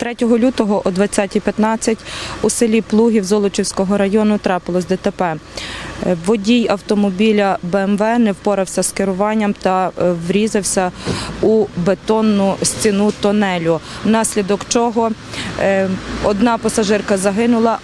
3 лютого о 20.15 у селі Плугів Золочівського району трапилось ДТП. Е, водій автомобіля БМВ не впорався з керуванням та е, врізався у бетонну стіну тонелю, внаслідок чого е, одна пасажирка загинула,